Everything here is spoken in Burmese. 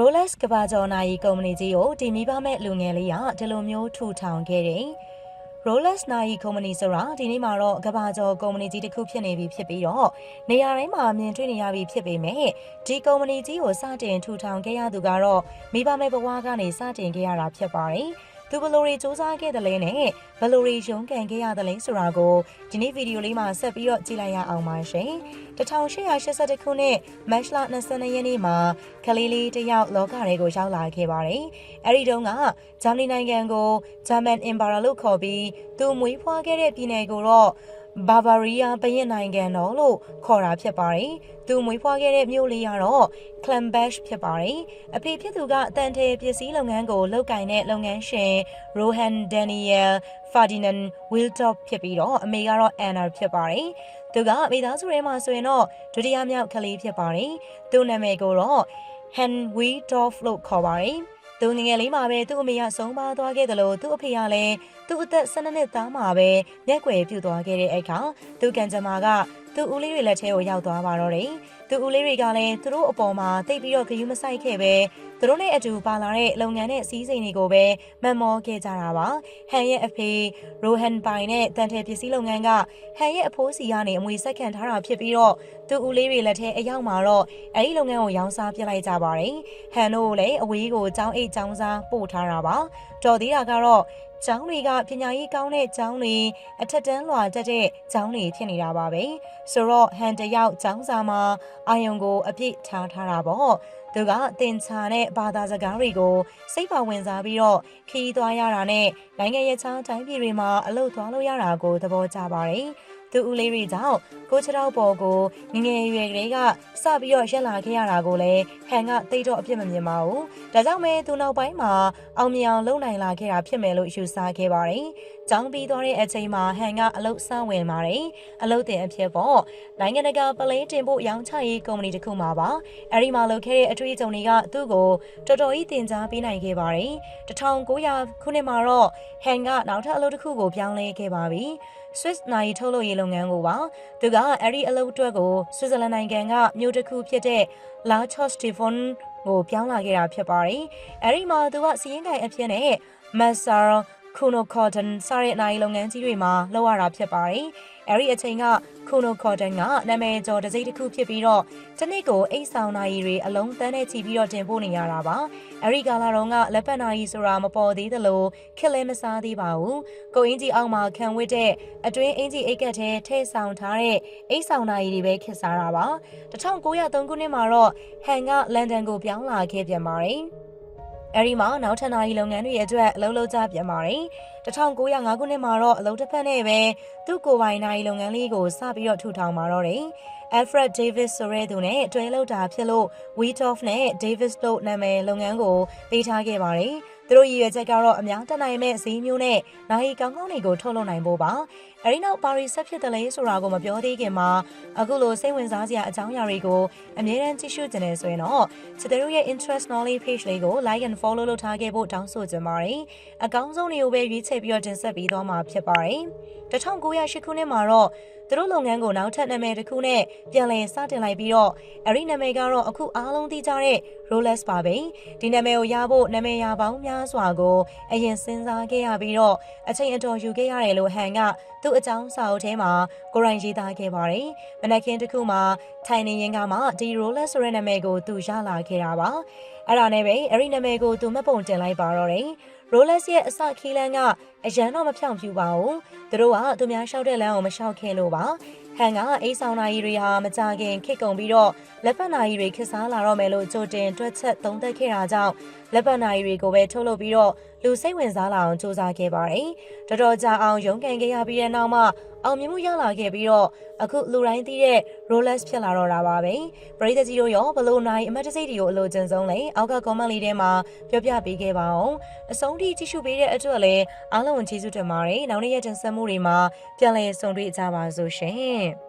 Rolex ကဘာကျော်နာယီကုမ္ပဏီကြီးကိုဒီမိဘမဲ့လူငယ်လေးကဒီလိုမျိုးထူထောင်ခဲ့တယ်။ Rolex နာယီကုမ္ပဏီဆိုတာဒီနေ့မှာတော့ကဘာကျော်ကုမ္ပဏီကြီးတစ်ခုဖြစ်နေပြီဖြစ်ပြီးတော့နေရာတိုင်းမှာမြင်တွေ့နေရပြီဖြစ်ပေမဲ့ဒီကုမ္ပဏီကြီးကိုစတင်ထူထောင်ခဲ့ရသူကတော့မိဘမဲ့ဘဝကနေစတင်ခဲ့ရတာဖြစ်ပါတယ်။ သူဘယ်လိုတွေစူးစမ်းခဲ့တယ်လဲနဲ့ဘယ်လိုတွေရုန်းကန်ခဲ့ရတယ်လဲဆိုတာကိုဒီနေ့ဗီဒီယိုလေးမှာဆက်ပြီးတော့ကြည့်လိုက်ရအောင်ပါရှင်။1882ခုနှစ်မတ်လ22ရက်နေ့မှာကလေးလေးတစ်ယောက်လောကထဲကိုရောက်လာခဲ့ပါတယ်။အဲဒီတုန်းကဂျာမနီနိုင်ငံကို German Empire လို့ခေါ်ပြီးသူမွေးဖွားခဲ့တဲ့ပြည်နယ်ကိုတော့ ဘာဗာရီးယားဘရင်နိုင်ငံတော်လို့ခေါ်တာဖြစ်ပါတယ်။သူမွေးဖွားခဲ့တဲ့မြို့လေးကတော့ Klambach ဖြစ်ပါတယ်။အဖေဖြစ်သူကအတန်ထဲပစ္စည်းလုပ်ငန်းကိုလုပ်ကင်တဲ့လုပ်ငန်းရှင် Rohan Daniel Ferdinand Wildorf ဖြစ်ပြီးတော့အမေကတော့ Anna ဖြစ်ပါတယ်။သူကမိသားစုထဲမှာဆိုရင်တော့ဒုတိယမြောက်ကလေးဖြစ်ပါတယ်။သူ့နာမည်ကိုတော့ Han Wildorf လို့ခေါ်ပါတယ်။ သူငငယ်လေးမှာပဲသူ့အမေကဆုံးပါသွားခဲ့တယ်လို့သူ့အဖေကလည်းသူ့အသက်12နှစ်သားမှာပဲမျက်ွယ်ပြုတ်သွားခဲ့တဲ့အခါသူကံကြမ္မာကသူ့ဦးလေးတွေလက်ထဲကိုရောက်သွားပါတော့တယ်။ သူဦးလေးတွေကလည်းသူတို့အပေါ်မှာတိတ်ပြီးတော့ဂယုမဆိုင်ခဲ့ပဲသူတို့နဲ့အတူပါလာတဲ့လုပ်ငန်းနဲ့အစည်းအစိမ်တွေကိုပဲမန်မောခဲ့ကြတာပါ။ဟန်ရဲ့အဖေရိုဟန်ပိုင်နဲ့တန်တယ်ပစ္စည်းလုပ်ငန်းကဟန်ရဲ့အဖိုးစီကနေအမွေဆက်ခံထားတာဖြစ်ပြီးတော့သူဦးလေးတွေလက်ထဲအရောက်မှာတော့အဲဒီလုပ်ငန်းကိုရောင်းစားပြစ်လိုက်ကြပါတယ်။ဟန်တို့လည်းအဝေးကိုចောင်းအိတ်ចောင်းစားပို့ထားတာပါ။တော်သေးတာကတော့ကျောင်းတွေကပညာရေးကောင်းတဲ့ကျောင်းတွေအထက်တန်းလွှာတက်တဲ့ကျောင်းတွေဖြစ်နေတာပါပဲဆိုတော့ဟန်တယောက်ကျောင်းစာမှာအာယုံကို အပြည့်ထားထားတာပေါ့သူကတင်ချာနဲ့ဘာသာစကားတွေကိုစိတ်ပါဝင်စားပြီးတော့ခီးသွားရတာနဲ့နိုင်ငံရဲ့ချောင်းတိုင်းပြည်တွေမှာအလုပ်သွားလို့ရတာကိုသဘောကျပါတယ် သူဦးလေးတွေကြောင့်ကိုချတော့ပေါ်ကိုငငယ်ရွယ်ကလေးကစပြီးတော့ရက်လာခဲ့ရတာကိုလည်းဟန်ကတိတ်တော့အပြစ်မမြင်ပါဘူး။ဒါကြောင့်မဲသူနောက်ပိုင်းမှာအောင်မြင်အောင်လုပ်နိုင်လာခဲ့တာဖြစ်မယ်လို့ယူဆခဲ့ပါတယ်။ကျောင်းပြီးသွားတဲ့အချိန်မှာဟန်ကအလုပ်စဝင်ပါတယ်။အလုပ်တင်အဖြစ်ပေါ့နိုင်ငံတကာပလဲတင်ဖို့ရောင်းချရေးကုမ္ပဏီတစ်ခုမှာပါ။အဲဒီမှာလုပ်ခဲ့တဲ့အတွေ့အကြုံတွေကသူ့ကိုတော်တော်ကြီးတင် जा ပေးနိုင်ခဲ့ပါတယ်။1900ခုနှစ်မှာတော့ဟန်ကနောက်ထပ်အလုပ်တစ်ခုကိုပြောင်းလဲခဲ့ပါပြီ။ Swiss နိုင်ထုတ်လုပ်ရေးလုပ်ငန်းကိုပါသူကအဲ့ဒီအလုပ်အတွက်ကိုဆွစ်ဇာလန်နိုင်ငံကမြို့တစ်ခုဖြစ်တဲ့ La Chaux-de-Fonds ကိုပြောင်းလာခဲ့တာဖြစ်ပါတယ်။အဲ့ဒီမှာသူကစီးရင်ကိုင်အဖြစ်နဲ့ Massar Kuno Cotton စတဲ့နိုင်လုပ်ငန်းကြီးတွေမှာလုပ်ရတာဖြစ်ပါတယ်။အဲ့ဒီအချိန်က Kuno Cotton ကနာမည်ကျော်တစ်စိတ်တစ်ခုဖြစ်ပြီးတော့တနစ်ကိုအိတ်ဆောင်နိုင်တွေအလုံးတန်းနဲ့ချီပြီးတော့တင်ပို့နေရတာပါ။အဲ့ဒီကာလာတော့ကလက်ပတ်နိုင်ဆိုတာမပေါ်သေးသလိုခက်လဲမစားသေးပါဘူး။ကိုအင်းကြီးအောက်မှာခံဝစ်တဲ့အတွင်းအင်းကြီးအိတ်ကက်ထဲထည့်ဆောင်ထားတဲ့အိတ်ဆောင်နိုင်တွေပဲခက်စားတာပါ။1903ခုနှစ်မှာတော့ဟန်ကလန်ဒန်ကိုပြောင်းလာခဲ့ပြန်ပါတယ်။ အဲဒီမှာနောက်ထပ်နိုင်လုပ်ငန်းတွေအတွက်အလုပ်လုပ်ကြပြန်ပါတယ်1905ခုနှစ်မှာတော့အလုပ်တစ်ဖက်နဲ့ပဲသူ့ကိုယ်ပိုင်နိုင်လုပ်ငန်းလေးကိုစပြီးတော့ထူထောင်มาတော့တယ် Alfred Davis ဆိုတဲ့သူနဲ့တွဲလုပ်တာဖြစ်လို့ Wheatoff နဲ့ Davis တို့နာမည်လုပ်ငန်းကိုပေးထားခဲ့ပါတယ်။ သူတို့ရည်ရွယ်ချက်ကတော့အများတက်နိုင်မဲ့ဈေးမျိုးနဲ့နိုင်ကောင်းကောင်းတွေကိုထုတ်လုပ်နိုင်ဖို့ပါ။အဲဒီနောက်ပါရီဆက်ဖြစ်တယ်လဲဆိုတာကိုမပြောသေးခင်မှာအခုလိုစိတ်ဝင်စားစရာအကြောင်းအရာတွေကိုအမြဲတမ်းကြည့်ရှုကြနေဆိုရင်တော့ချစ်တို့ရဲ့ interest knowledge page လေးကို like and follow လုပ်ထားခဲ့ဖို့တောင်းဆိုချင်ပါတယ်။အကောင်းဆုံးတွေကိုပဲရွေးချယ်ပြီးတော့တင်ဆက်ပေးသွားမှာဖြစ်ပါတယ်။1908ခုနှစ်မှာတော့ သူတို့လုပ်ငန်းကိုနောက်ထပ်နာမည်တစ်ခုနဲ့ပြန်လည်စတင်လိုက်ပြီးတော့အဲ့ဒီနာမည်ကတော့အခုအားလုံးသိကြတဲ့ Rolex ပါပဲဒီနာမည်ကိုရဖို့နာမည်ရပေါင်းများစွာကိုအရင်စဉ်းစားခဲ့ရပြီးတော့အချိန်အတော်ယူခဲ့ရတယ်လို့ဟန်က သူ့အကြောင်းစာအုပ်ထဲမှာကိုရိုင်းရေးသားခဲ့ပါတယ်မနက်ခင်းတစ်ခုမှာထိုင်နေရင်ကမှဒီ Rolex ဆိုတဲ့နာမည်ကိုသူရလာခဲ့တာပါအဲ့ဒါနဲ့ပဲအဲ့ဒီနာမည်ကိုသူမှတ်ပုံတင်လိုက်ပါတော့တယ် Rolex ရဲ့အစခီးလန်းကအရန်တော့မဖြောင့်ပြူပါဘူးသူတို့ကသူများလျှောက်တဲ့လမ်းကိုမလျှောက်ခဲ့လို့ပါဟန်ကအိတ်ဆောင်နာရီတွေဟာမကြခင်ခစ်ကုန်ပြီးတော့လက်ပတ်နာရီတွေခစ်စားလာတော့မယ်လို့ကြိုတင်တွက်ချက်သုံးသပ်ခဲ့တာကြောင့်လက်ပတ်နာရီတွေကိုပဲထုတ်လုပ်ပြီးတော့လူစိတ်ဝင်စားလာအောင်စူးစမ်းခဲ့ပါတယ်။တော်တော်ကြာအောင်ရုန်းကန်ခဲ့ရပြီးတဲ့နောက်မှာအောင်မြင်မှုရလာခဲ့ပြီးတော့အခုလူတိုင်းသိတဲ့ Rolex ဖြစ်လာတော့တာပါပဲ။ပရိသတ်ကြီးတို့ရောဘလို့နိုင်အမတ်တစိတ်တွေကိုအလိုချင်ဆုံးလေအောက်က comment လေးထဲမှာပြောပြပေးခဲ့ပါအောင်။အဆုံးထိကြည့်ရှုပေးတဲ့အတွက်လည်းအားလုံးကျေးဇူးတင်ပါတယ်။နောက်နေ့ရက်တင်ဆက်မှုတွေမှာပြန်လည်ဆုံတွေ့ကြပါစို့ရှင်။